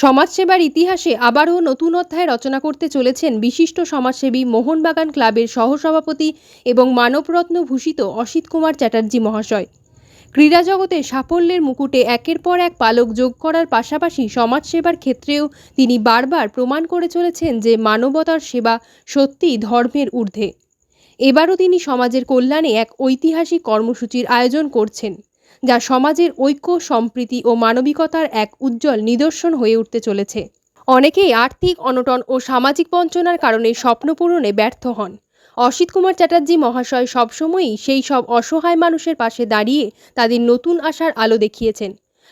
সমাজসেবার ইতিহাসে আবারও নতুন অধ্যায় রচনা করতে চলেছেন বিশিষ্ট সমাজসেবী মোহনবাগান ক্লাবের সহসভাপতি এবং মানবরত্ন ভূষিত অসিত কুমার চ্যাটার্জি মহাশয়। ক্রীড়া জগতে সাফল্যের মুকুটে একের পর এক পালক যোগ করার পাশাপাশি সমাজসেবার ক্ষেত্রেও তিনি বারবার প্রমাণ করে চলেছেন যে মানবতার সেবা সত্যিই ধর্মের ঊর্ধ্বে। এবারও তিনি সমাজের কল্যাণে এক ঐতিহাসিক কর্মসূচির আয়োজন করছেন। যা সমাজের ঐক্য, সম্প্রীতি ও মানবিকতার এক উজ্জ্বল নিদর্শন হয়ে উঠতে চলেছে। অনেকেই আর্থিক অনটন ও সামাজিক বঞ্চনার কারণে স্বপ্ন পূরণে ব্যর্থ হন। অসিত কুমার চ্যাটার্জি মহাশয় সবসময়ই সেই সব অসহায় মানুষের পাশে দাঁড়িয়ে তাদের নতুন আশার আলো দেখিয়েছেন।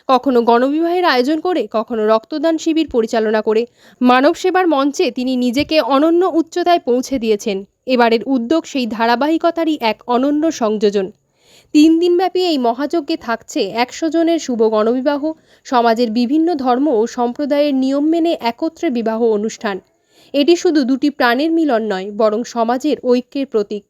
কখনো গণবিবাহের আয়োজন করে, কখনো রক্তদান শিবির পরিচালনা করে। মানব সেবার মঞ্চে তিনি নিজেকে অনন্য উচ্চতায় পৌঁছে দিয়েছেন। এবারের উদ্যোগ সেই ধারাবাহিকতারই এক অনন্য সংযোজন। তিন দিনব্যাপী এই মহাযজ্ঞে থাকছে একশো জনের শুভ গণবিবাহ, সমাজের বিভিন্ন ধর্ম ও সম্প্রদায়ের নিয়ম মেনে একত্রে বিবাহ অনুষ্ঠান। এটি শুধু দুটি প্রাণের মিলন নয়, বরং সমাজের ঐক্যের প্রতীক।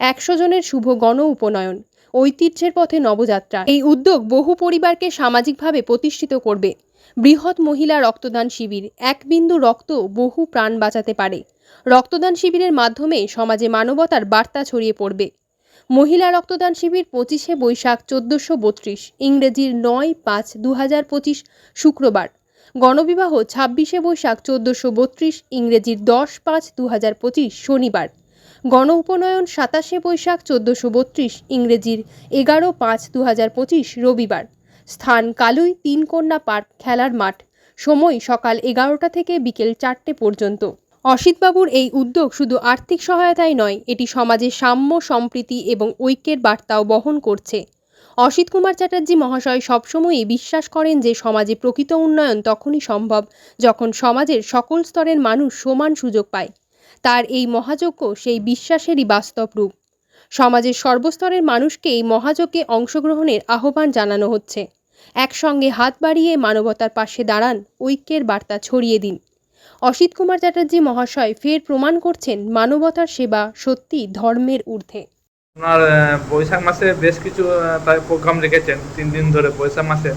একশো জনের শুভ গণ উপনয়ন, ঐতিহ্যের পথে নবযাত্রা। এই উদ্যোগ বহু পরিবারকে সামাজিকভাবে প্রতিষ্ঠিত করবে। বৃহৎ মহিলা রক্তদান শিবির, এক বিন্দু রক্ত বহু প্রাণ বাঁচাতে পারে। রক্তদান শিবিরের মাধ্যমে সমাজে মানবতার বার্তা ছড়িয়ে পড়বে। মহিলা রক্তদান শিবির পঁচিশে বৈশাখ চোদ্দোশো বত্রিশ, ইংরেজির নয় পাঁচ দু হাজার পঁচিশ শুক্রবার। গণবিবাহ ছাব্বিশে বৈশাখ চোদ্দোশো বত্রিশ, ইংরেজির দশ পাঁচ দু হাজার পঁচিশ শনিবার। গণ উপনয়ন সাতাশে বৈশাখ চোদ্দোশো বত্রিশ, ইংরেজির এগারো পাঁচ দু হাজার পঁচিশ রবিবার। স্থান কালুই তিনকন্যা পার্ক খেলার মাঠ। সময় সকাল এগারোটা থেকে বিকেল চারটে পর্যন্ত। অসিতবাবুর এই উদ্যোগ শুধু আর্থিক সহায়তাই নয়, এটি সমাজে সাম্য, সম্প্রীতি এবং ঐক্যের বার্তাও বহন করছে। অসিত কুমার চ্যাটার্জি মহাশয় সবসময়ই বিশ্বাস করেন যে সমাজে প্রকৃত উন্নয়ন তখনই সম্ভব যখন সমাজের সকল স্তরের মানুষ সমান সুযোগ পায়। তার এই মহাযজ্ঞ সেই বিশ্বাসেরই বাস্তব রূপ। সমাজের সর্বস্তরের মানুষকে এই মহাযজ্ঞে অংশগ্রহণের আহ্বান জানানো হচ্ছে। একসঙ্গে হাত বাড়িয়ে মানবতার পাশে দাঁড়ান, ঐক্যের বার্তা ছড়িয়ে দিন। অসিত কুমার চ্যাটার্জি মহাশয় ফের প্রমাণ করছেন মানবতার সেবা সত্যি ধর্মের ঊর্ধ্বে। আপনার বৈশাখ মাসে বেশ কিছু প্রোগ্রাম রেখেছেন তিন দিন ধরে বৈশাখ মাসে।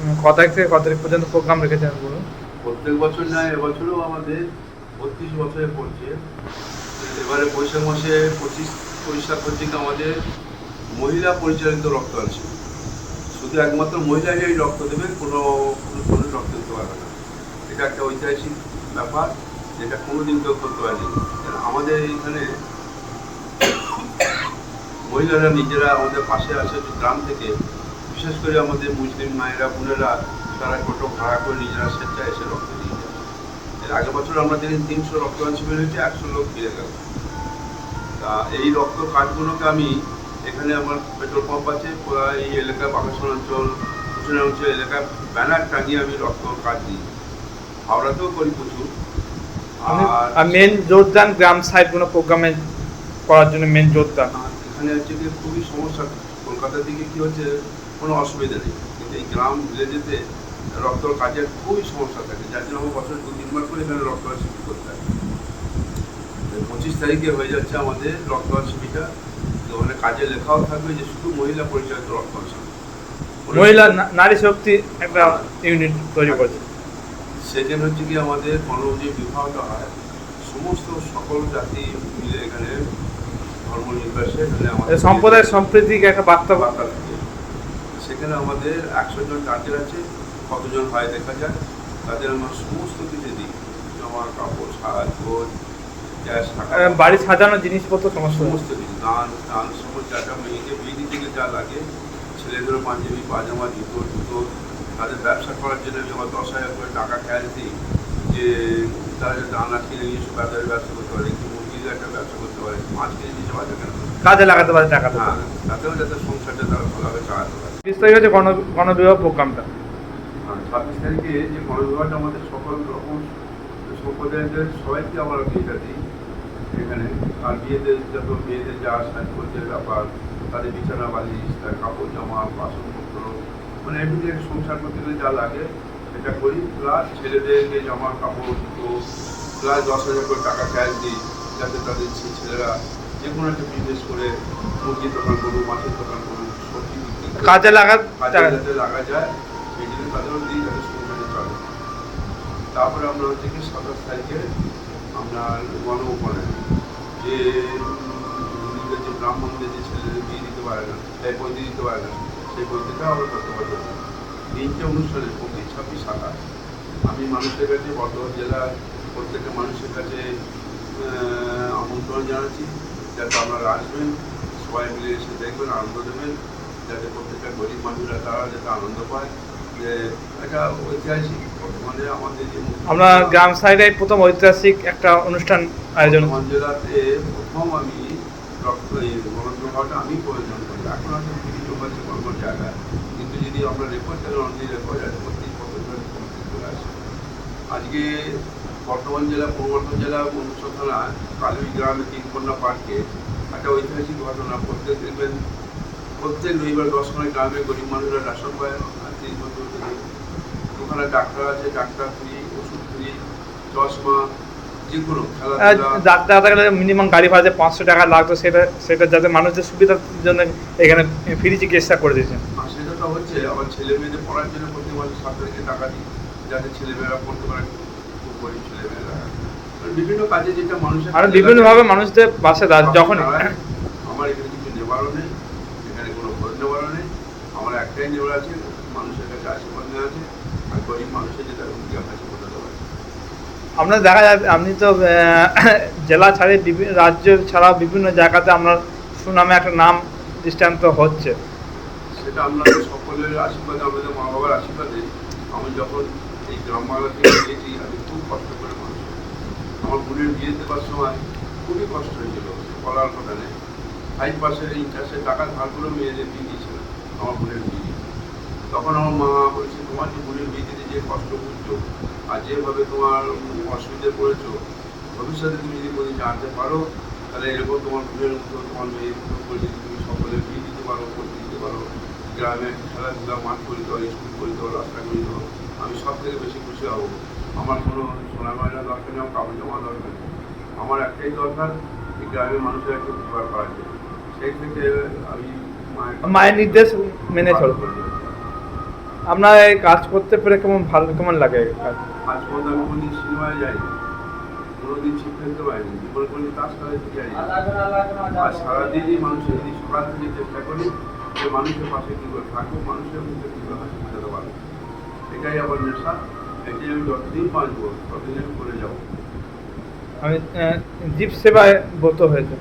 উম, ক তারিখ থেকে ক তারিখ পর্যন্ত প্রোগ্রাম রেখেছেন বলুন। প্রত্যেক বছর নয় এবছরও আমাদের বত্রিশ বছরে পড়ছে। এবারে বৈশাখ মাসে পঁচিশ বৈশাখ পর্যন্ত আমাদের মহিলা পরিচালিত রক্ত আছে শুধু একমাত্র মহিলারাই রক্ত দেবে কোনো কোনো পুরুষ রক্ত দিতে পারবে না। এটা একটা ঐতিহাসিক ব্যাপার যেটা কোনোদিন কেউ করতে পারেনি। আমাদের এখানে মহিলারা নিজেরা আমাদের পাশে আছে গ্রাম থেকে। বিশেষ করে আমাদের মুসলিম মায়েরা, বোনেরা তারা টোটো ভাড়া করে নিজেরা স্বেচ্ছায় এসে রক্ত দিয়ে এর আগের বছর আমরা দেখি তিনশো রক্তদান শিবির হয়েছে একশো লোক ফিরে গেল। তা এই রক্ত কার্ডগুলোকে আমি এখানে আমার পেট্রোল পাম্প আছে এই এলাকা বাগাসন অঞ্চল কুচুনা অঞ্চল এলাকায় ব্যানার টাঙিয়ে আমি রক্ত কার্ড দিই। হাওড়াতেও করি প্রচুর। আর মেন জোরদান গ্রাম সাইড কোনো প্রোগ্রামে করার জন্য মেন আর এখানে হচ্ছে কি খুবই সমস্যা। কলকাতার দিকে কি হচ্ছে কোনো অসুবিধা নেই। কিন্তু এই গ্রাম ভিলেজেতে রক্ত কাজের খুবই সমস্যা থাকে। যার জন্য আমার বছর দু তিনবার করে এখানে রক্ত শিবির করতে হয়। পঁচিশ তারিখে হয়ে যাচ্ছে আমাদের রক্তদান শিবিরটা। তো ওখানে কাজে লেখাও থাকবে যে শুধু মহিলা পরিচালিত রক্তদান শিবির। মহিলা নারী শক্তি একটা ইউনিট তৈরি করছে। সেকেন্ড হচ্ছে কি আমাদের গণ যে বিবাহটা হয়। সমস্ত সকল জাতি মিলে এখানে ধর্ম নির্বাসে আমাদের সম্প্রদায় সম্প্রীতিকে একটা বার্তা বার্তা থাকে। সেখানে আমাদের একশো জন টার্গেট আছে কতজন হয় দেখা যায় তাদের আমরা সমস্ত কিছু দিই। জামা কাপড় সাজ আহ, বাড়ি সাজানো জিনিসপত্র সমস্ত সমস্ত কিছু দান দান সমস্ত একটা মেয়েকে বিয়ে থেকে যা লাগে। ছেলেদেরও পাঞ্জাবি পাজামা জুতো জুতো তাদের ব্যবসা করার জন্য আমি আমার দশ হাজার করে টাকা ক্যাশ দিই যে তারা যে দানা কিনে নিয়ে এসে বাজারে ব্যবসা করতে পারে কি মুরগির একটা ব্যবসা করতে পারে মাছ কিনে নিয়ে বাজারে কেন কাজে লাগাতে পারে টাকাটা হ্যাঁ তাতেও যাতে সংসারটা তারা ভালোভাবে চালাতে পারে। বিশ তারিখ হচ্ছে গণ গণবিবাহ প্রোগ্রামটা। আর ছাব্বিশ তারিখে যে গণবিভাগটা আমাদের সকল রকম সম্প্রদায়দের সবাইকে আমরা বিয়েটা দিই এখানে। আর বিয়েদের যত মেয়েদের যা সাজগোজের ব্যাপার তাদের বিছানা বালিশ তার কাপড় জামা বাসনপত্র মানে এমনি সংসার করতে গেলে যা লাগে সেটা করি প্লাস ছেলেদেরকে জামা কাপড় জুতো প্লাস দশ হাজার করে টাকা ক্যাশ দিই যাতে তাদের ছেলেরা যে কোনো একটা বিজনেস করে মুরগির দোকান করুক মাছের দোকান করুক সবজি কাজে লাগা কাজে যাতে লাগা যায় সেই জন্য তাদেরও দিই যাতে সংসারে চলে। তারপরে আমরা হচ্ছে কি সাতাশ তারিখে আপনার গণ যে হিন্দুদের যে ব্রাহ্মণদের যে ছেলেদের বিয়ে দিতে পারে না এই পৈতে দিতে পারে না। সেই পৈতেটা আমরা করতে পারব তিনটে অনুষ্ঠানে পঁচিশ ছাব্বিশ সাতাশ আমি মানুষের কাছে বর্ধমান জেলার প্রত্যেকটা মানুষের কাছে আমন্ত্রণ জানাচ্ছি। যাতে আপনারা আসবেন সবাই মিলে এসে দেখবেন আনন্দ দেবেন। যাতে প্রত্যেকটা গরিব মানুষরা তারা যাতে আনন্দ পায়। যে একটা ঐতিহাসিক বর্তমানে আমাদের যে আমরা গ্রাম সাইডে প্রথম ঐতিহাসিক একটা অনুষ্ঠান আয়োজন জেলাতে প্রথম আমি রক্ত এই আমি প্রয়োজন করি। এখন হচ্ছে কোনো জায়গায় কিন্তু যদি আমরা রেকর্ড করি অনলি রেকর্ড আছে প্রত্যেক ধরে আসে। আজকে বর্ধমান জেলা পূর্ব বর্ধমান জেলা থানা কালুই গ্রামে তিনকন্যা পার্কে একটা ঐতিহাসিক ঘটনা। প্রত্যেক দেখবেন প্রত্যেক রবিবার দশ সময় গ্রামে গরিব মানুষরা রেশন পায় তিন বছর থেকে ওখানে ডাক্তার আছে, ডাক্তার ফ্রি, ওষুধ ফ্রি, চশমা মিনিমাম গাড়ি ভাড়া যে পাঁচশো টাকা লাগতো সেটা সেটা যাতে মানুষদের সুবিধার জন্য এখানে ফ্রি চিকিৎসা করে দিয়েছেন সেটা তো হচ্ছে আমার ছেলে মেয়েদের পড়ার জন্য প্রতি সাত টাকা দিই যাতে ছেলেমেয়েরা পড়তে পারে গরিব ছেলেমেয়েরা বিভিন্ন কাজে যেটা মানুষের আর বিভিন্নভাবে মানুষদের পাশে যখন। আমার এখানে কিছু নেবারও নেই এখানে কোনো ভোট নেবারও নেই আমার একটাই নেবার আছে মানুষের কাছে আশীর্বাদ নেওয়া আছে আর গরিব মানুষের যেটা পারে আপনার দেখা যায়, আপনি তো জেলা ছাড়িয়ে রাজ্য ছাড়া বিভিন্ন জায়গাতে আপনার সুনামে একটা নাম দৃষ্টান্ত হচ্ছে। সেটা আপনাদের সকলের আশীর্বাদে, আমাদের মা বাবার আশীর্বাদে আমি যখন এই গ্রাম বাংলা থেকে গিয়েছি, আমি খুব কষ্ট করে মানুষ আমার বোনের বিয়ে দেওয়ার সময় খুবই কষ্ট হয়েছিল কথা নেই। ফাইভ পার্সেন্ট ইন্টারেস্টে টাকা ধার করে মেয়েদের বিয়ে দিয়েছিল আমার বোনের বিয়ে। তখন আমার মা বলছে, তোমার যে বোনের বিয়ে দিতে যে কষ্ট করছ আর যেভাবে তোমার অসুবিধে পড়েছো, ভবিষ্যতে তুমি যদি কোনো জানতে পারো, তাহলে এরকম তোমার বোনের মতো তোমার মেয়ের মতো করে যদি তুমি সকলে বিয়ে দিতে পারো করতে দিতে পারো, গ্রামে খেলাধুলা, মাঠ করে দাও স্কুল করে দাও রাস্তা করে আমি সব থেকে বেশি খুশি হব। আমার কোনো সোনা গয়না দরকার নেই, আমার কাপড় জামা দরকার নেই। আমার একটাই দরকার এই গ্রামের মানুষের একটা উপকার করার জন্য। সেই থেকে আমি মায়ের নির্দেশ মেনে চল আপনার এই কাজ করতে পেরে কেমন ভালো কেমন লাগে কাজ? আজ পর্যন্ত আমি কোনোদিন সিনেমায় যাইনি কোনোদিন ছিপ ফেলতে পারিনি জীবনে কোনোদিন তাস খেলাতে যাইনি আর সারাদিনই মানুষের যদি সকাল থেকে চেষ্টা করি যে মানুষের পাশে কী করে থাকব মানুষের মুখে কী করে হাসি ফোটাতে পারব এটাই আমার নেশা এটি আমি যতদিন বাঁচবো ততদিন আমি করে যাব। আমি জীব সেবায় ব্রত হয়েছে।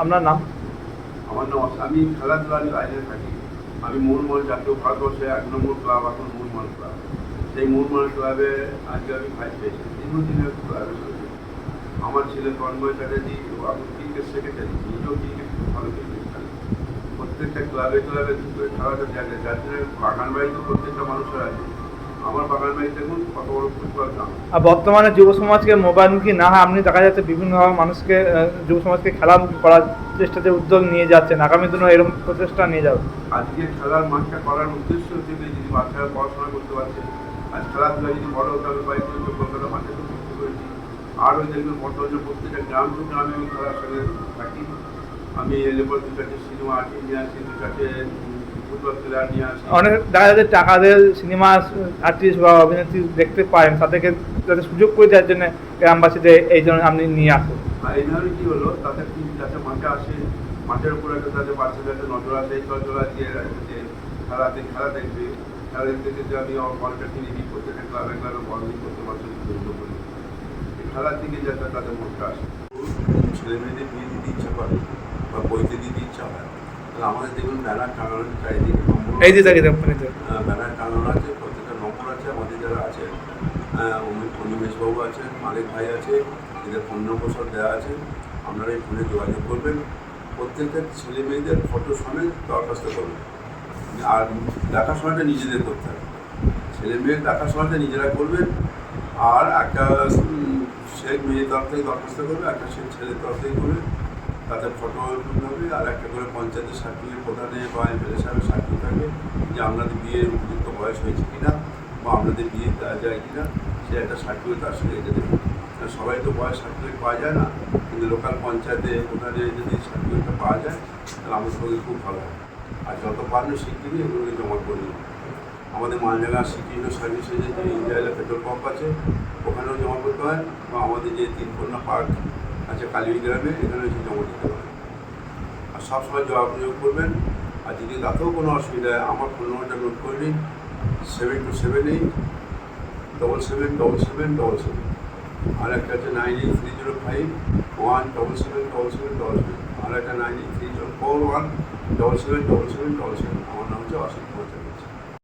আপনার নাম? আমার নাম আমি খেলাধুলার লাইনে থাকি। আমি মূলমল জাতীয় ভারতবর্ষে এক নম্বর ক্লাব এখন মূলমল ক্লাব সেই মূলমল ক্লাবে আজকে আমি ভাইস পেয়েছি। দীর্ঘদিনের ক্লাবের সঙ্গে আমার ছেলে তন্ময় চ্যাটার্জি এখন ক্রিকেট সেক্রেটারি নিজেও ক্রিকেট খুব ভালো ক্রিকেট খেলে। প্রত্যেকটা ক্লাবে ক্লাবে খেলাটা জায়গায় যার জন্য বাগান বাড়িতে প্রত্যেকটা মানুষের আছে। আর বর্তমানে যুব সমাজকে মোবাইলমুখী না হয় আপনি দেখা যাচ্ছে বিভিন্নভাবে মানুষকে যুব সমাজকে খেলামুখী করার চেষ্টাতে উদ্যোগ নিয়ে যাচ্ছেন। আগামী দিনে এরকম প্রচেষ্টা নিয়ে যাবে। আজকে খেলার মাঠটা করার উদ্দেশ্য যে যদি বাচ্চারা পড়াশোনা করতে পারছে আজ খেলাধুলা যদি বড় হতে হবে বাইক করে কলকাতা মাঠে তো করতে আর ওই দেখবেন বর্তমানে প্রত্যেকটা গ্রাম টু গ্রামে আমি খেলার সঙ্গে থাকি। আমি এলে পর দু চারটে সিনেমা আর্টিস্ট নিয়ে অনেক দেখা যাচ্ছে টাকা দিয়ে সিনেমা আর্টিস্ট বা অভিনেত্রী দেখতে পারেন তাদেরকে যাতে সুযোগ করে দেওয়ার জন্য গ্রামবাসীদের এই জন্য আপনি নিয়ে আসুন আর এই ধরনের কি হলো? তাদের কি যাতে মাঠে আসে মাঠের উপর একটা তাদের বাচ্চাদের একটা নজর আসে এই চলা দিয়ে যে খেলাতে খেলা দেখবে খেলা দেখতে দেখতে আমি আমার বলটা কিনে দিই প্রত্যেকটা ক্লাবে ক্লাবে বল দিই করতে পারছি খেলার দিকে যাতে তাদের মনটা আসে। ছেলে মেয়েদের বিয়ে দিতে ইচ্ছা করে বা বইতে দিতে ইচ্ছা হয় আমাদের দেখুন ব্যানার টাঙানো চারিদিকে এই যে দেখি কোম্পানিতে ব্যানার টাঙানো আছে প্রত্যেকটা নম্বর আছে আমাদের যারা আছে অনিমেশবাবু আছেন মালিক ভাই আছে এদের ফোন নম্বর সব দেওয়া আছে আপনারা এই ফোনে যোগাযোগ করবেন। প্রত্যেকটা ছেলে মেয়েদের ফটো সমেত দরখাস্ত করবেন। আর দেখাশোনাটা নিজেদের করতে হবে। ছেলে মেয়ের দেখাশোনাটা নিজেরা করবেন আর একটা সে মেয়ের তরফ থেকে দরখাস্ত করবে একটা সে ছেলের তরফ থেকে করবে তাতে ফটো তুলতে হবে আর একটা করে পঞ্চায়েতের সার্টিফিকেট প্রধানে বা এমএলএ সাহেবের সার্টিফিকেট থাকবে যে আপনাদের বিয়ের উপযুক্ত বয়স হয়েছে কিনা বা আপনাদের বিয়ে দেওয়া যায় কিনা, সে একটা সার্টিফিকেট তার সঙ্গে রেখে দেবে। সবাই তো বয়স সার্টিফিকেট পাওয়া যায় না, কিন্তু লোকাল পঞ্চায়েতে প্রধানে যদি সার্টিফিকেটটা পাওয়া যায়, তাহলে আমাদের পক্ষে খুব ভালো হয়। আর যত পারেন শিগগিরই এগুলোকে জমা করে দিন আমাদের মালজাগা শ্রীকৃষ্ণ সার্ভিসেসের যে ইন্ডিয়া পেট্রোল পাম্প আছে, ওখানেও জমা করতে হয়। বা আমাদের যে তিনকন্যা পার্ক আছে কালীবাড়ি গ্রামে এখানে এসে জমা দিতে হয় আর সবসময় জবাব নিয়োগ করবেন। আর যদি তাতেও কোনো অসুবিধা হয়, আমার ফোন নম্বরটা নোট করে নিন। Seven two seven eight double seven double seven double seven আর একটা আছে nine eight three zero five one double seven double seven double seven আর একটা nine eight three zero four one double seven double seven double seven আমার নাম হচ্ছে চ্যাটার্জি।